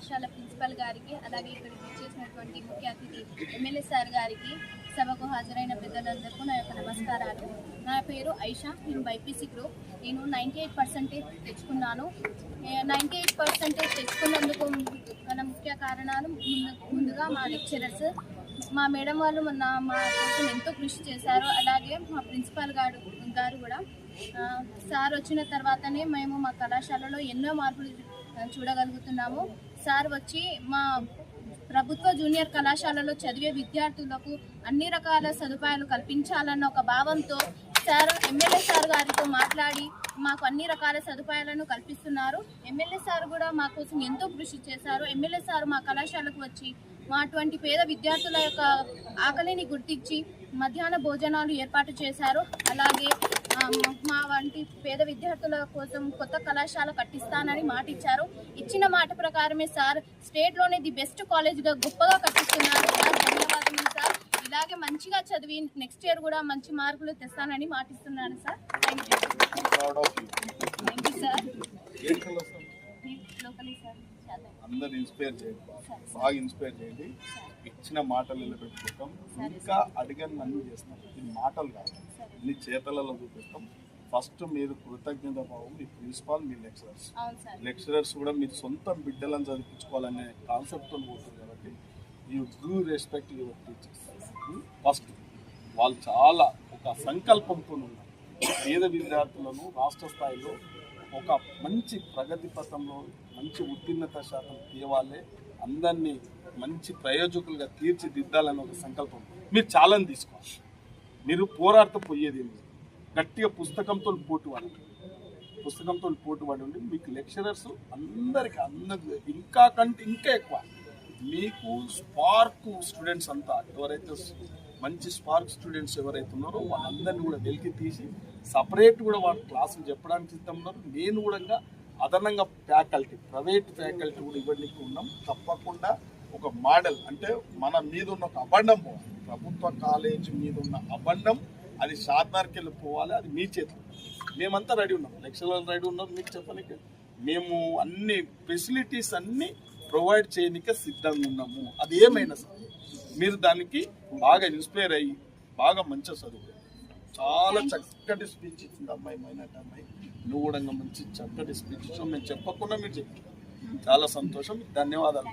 కళాశాల ప్రిన్సిపల్ గారికి అలాగే ఇక్కడికి వచ్చేసినటువంటి ముఖ్య అతిథి ఎమ్మెల్యే సార్ గారికి సభకు హాజరైన పెద్దలందరికీ నా యొక్క నమస్కారాలు. నా పేరు ఐషా నేను బైపీసీ గ్రూప్. నేను నైంటీ ఎయిట్ పర్సెంటేజ్ తెచ్చుకున్నాను. నైంటీ ఎయిట్ పర్సెంటేజ్ తెచ్చుకున్నందుకు మన ముఖ్య కారణాలు ముందు ముందుగా మా లెక్చరర్స్ మా మేడం వాళ్ళు మొన్న మా కోసం ఎంతో కృషి చేశారు. అలాగే మా ప్రిన్సిపాల్ గారు గారు కూడా సార్ వచ్చిన తర్వాతనే మేము మా కళాశాలలో ఎన్నో మార్పులు చూడగలుగుతున్నాము. సార్ వచ్చి మా ప్రభుత్వ జూనియర్ కళాశాలలో చదివే విద్యార్థులకు అన్ని రకాల సదుపాయాలు కల్పించాలన్న ఒక భావంతో సార్ ఎమ్మెల్యే సార్ గారితో మాట్లాడి మాకు అన్ని రకాల సదుపాయాలను కల్పిస్తున్నారు. ఎమ్మెల్యే సార్ కూడా మా కోసం ఎంతో కృషి చేశారు. ఎమ్మెల్యే సార్ మా కళాశాలకు వచ్చి మా అటువంటి పేద విద్యార్థుల యొక్క ఆకలిని గుర్తించి మధ్యాహ్న భోజనాలు ఏర్పాటు చేశారు. అలాగే మా వంటి పేద విద్యార్థుల కోసం కొత్త కళాశాల కట్టిస్తానని మాట ఇచ్చారు ఇచ్చిన మాట ప్రకారమే సార్ స్టేట్లోనే ది బెస్ట్ కాలేజ్గా గొప్పగా కట్టిస్తున్నారు. సార్ ధన్యవాదములు సార్. ఇలాగే మంచిగా చదివి నెక్స్ట్ ఇయర్ కూడా మంచి మార్కులు తెస్తానని మాటిస్తున్నాను sir. Thank you sir. Locally sir? అందరు ఇన్స్పైర్ చేయండి. బాగా ఇన్స్పైర్ చేయండి. ఇచ్చిన మాటలు నిలబెట్టుకుంటాం. ఇంకా అడిగని అన్ని చేస్తాం ఇది మాటలు కాదు. ఇది చేతలలో చూపిస్తాం. ఫస్ట్ మీరు కృతజ్ఞత భావం మీ ప్రిన్సిపాల్ మీ లెక్చరర్స్. లెక్చరర్స్ కూడా మీరు సొంత బిడ్డలను చదివించుకోవాలనే కాన్సెప్ట్తో పోతుంది కాబట్టి you do respect your teachers first వాళ్ళు చాలా ఒక సంకల్పంతో ఉన్నారు. పేద విద్యార్థులను రాష్ట్ర స్థాయిలో ఒక మంచి ప్రగతి పథంలో మంచి ఉత్తీర్ణత శాతం తేవాలే అందరినీ మంచి ప్రయోజకులుగా తీర్చిదిద్దాలని ఒక సంకల్పం. మీరు చాలా తీసుకోవాలి. మీరు పోరాడుతూ పోయేది గట్టిగా పుస్తకంతో పోటీ పడండి పుస్తకంతో పోటీ పడి మీకు లెక్చరర్స్ అందరికి అందరు ఇంకా కంటే ఇంకా ఎక్కువ. మీకు స్పార్క్ స్టూడెంట్స్ అంతా ఎవరైతే మంచి స్పార్క్ స్టూడెంట్స్ ఎవరైతే ఉన్నారో వాళ్ళందరినీ కూడా వెలికి తీసి సపరేట్ కూడా వాళ్ళ క్లాసులు చెప్పడానికి సిద్ధం ఉన్నారు నేను కూడా అదనంగా ఫ్యాకల్టీ ప్రైవేట్ ఫ్యాకల్టీ కూడా ఇవ్వడానికి ఉన్నాం. తప్పకుండా ఒక మోడల్ అంటే మన మీద ఉన్న ఒక అబండం పోవాలి. ప్రభుత్వ కాలేజ్ మీద ఉన్న అబండం అది షార్నార్కి వెళ్ళి పోవాలి అది మీ చేతిలో. మేమంతా రెడీ ఉన్నాం. లెక్చరర్ రెడీ ఉన్నారు మీకు చెప్పడానికి మేము అన్ని ఫెసిలిటీస్ అన్ని ప్రొవైడ్ చేయడానికి సిద్ధంగా ఉన్నాము. అది ఏమైనా సరే. మీరు దానికి బాగా ఇన్స్పైర్ అయ్యి బాగా మంచిగా చదువు చాలా చక్కటి స్పీచ్ ఇచ్చింది అమ్మాయి మైనట్ అమ్మాయి. నువ్వు కూడా మంచి చక్కటి స్పీచ్ ఇచ్చావు. మేము చెప్పకుండా మీరు చెప్పారు చాలా సంతోషం. ధన్యవాదాలు.